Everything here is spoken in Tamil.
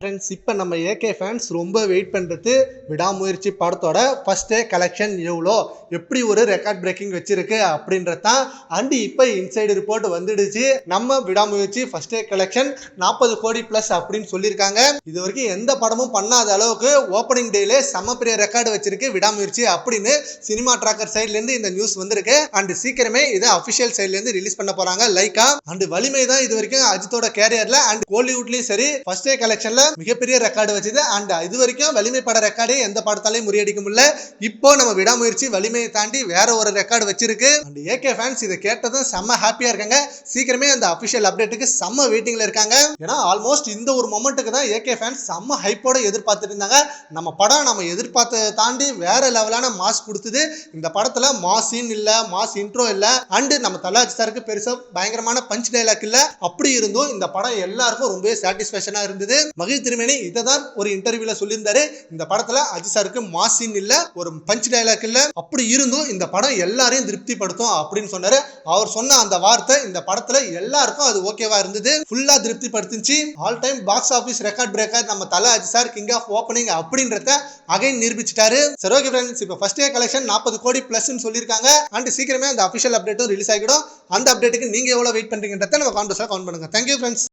ஃப்ரெண்ட்ஸ் இப்போ நம்ம ஏகே ஃபேன்ஸ் ரொம்ப வெயிட் பண்ணுறது விடாமுயற்சி படத்தோட ஃபர்ஸ்ட் டே கலெக்ஷன் எவ்வளோ எப்படி ஒரு ரெக்கார்ட் பிரேக்கிங் வச்சிருக்கு அப்படின்றது தான் அண்ட் இப்போ இன்சைடு ரிப்போர்ட் வந்துடுச்சு. நம்ம விடாமுயற்சி ஃபஸ்ட் டே கலெக்ஷன் நாற்பது கோடி ப்ளஸ் அப்படின்னு சொல்லியிருக்காங்க. இது வரைக்கும் எந்த படமும் பண்ணாத அளவுக்கு ஓப்பனிங் டேலே செம்ம பெரிய ரெக்கார்டு வச்சிருக்கு விடாமுயற்சி அப்படின்னு சினிமா ட்ராக்கர் சைட்லேருந்து இந்த நியூஸ் வந்திருக்கு. அண்ட் சீக்கிரமே இதை அஃபிஷியல் சைட்லேருந்து ரிலீஸ் பண்ண போகிறாங்க லைக்கா அண்டு வலிமை தான் இது வரைக்கும் அஜித்தோட கேரியரில் அண்ட் கோலிவுட்லேயும் சரி ஃபஸ்ட் டே கலெக்ஷன்ல மிகப்பெரிய ரெக்கார்டு வச்சது. அண்ட் இது வரைக்கும் வலிமை பட ரெக்கார்டே எந்த படத்தாலையும் முறியடிக்க முடியல. இப்போ நம்ம விடாமுயற்சி வலிமையை தாண்டி வேற ஒரு ரெக்கார்டு வச்சிருக்கு. அண்ட் ஏகே ஃபேன்ஸ் இதை கேட்டதும் செம்ம ஹாப்பியா இருக்காங்க. சீக்கிரமே அந்த அபிஷியல் அப்டேட்டுக்கு செம்ம வெயிட்டிங்ல இருக்காங்க. ஏன்னா ஆல்மோஸ்ட் இந்த ஒரு மொமெண்ட்டுக்கு தான் ஏகே ஃபேன்ஸ் செம்ம ஹைப்போட எதிர்பார்த்துட்டு இருந்தாங்க. நம்ம படம் நம்ம எதிர்பார்த்ததை தாண்டி வேற லெவலான மாஸ் கொடுத்தது. இந்த படத்துல மாஸ் சீன் இல்ல மாஸ் இன்ட்ரோ இல்ல. அண்ட் நம்ம தலாஜி சாருக்கு பெருசா பயங்கரமான பஞ்ச் டைலாக் இல்ல. அப்படி இருந்தும் இந்த படம் எல்லாருக்கும் ரொம்பவே சாட்டிஸ்பேக்ஷனா இருந்தது. மகிழ் திருமேனி இதை தான் ஒரு இன்டர்வியூல சொல்லியிருந்தாரு. இந்த படத்துல அஜித் சாருக்கு மாசின் இல்ல ஒரு பஞ்ச் டைலாக் இல்ல. அப்படி இருந்தும் இந்த படம் எல்லாரையும் திருப்திப்படுத்தும் அப்படின்னு சொன்னாரு. அவர் சொன்ன அந்த வார்த்தை இந்த படத்துல எல்லாருக்கும் அது ஓகேவா இருந்தது. ஃபுல்லா திருப்தி படுத்துச்சு all time box office record breaker நம்ம Thala Ajith sir king of opening அப்படின்றத அகைன் நிரூபிச்சிட்டாரு. சரி ஓகே ஃப்ரெண்ட்ஸ் இப்போ ஃபர்ஸ்ட் டே கலெக்ஷன் நாற்பது கோடி ப்ளஸ்னு சொல்லியிருக்காங்க. அண்ட் சீக்கிரமே அந்த அஃபிஷியல் அப்டேட்டும் ரிலீஸ் ஆகிடும். அந்த அப்டேட்டுக்கு நீங்க எவ்வளவு வெயிட் பண்றீங்கன்றத நம்ம கான்வர்ஸாக கவுண்ட் பண்ணுங்க. Thank you friends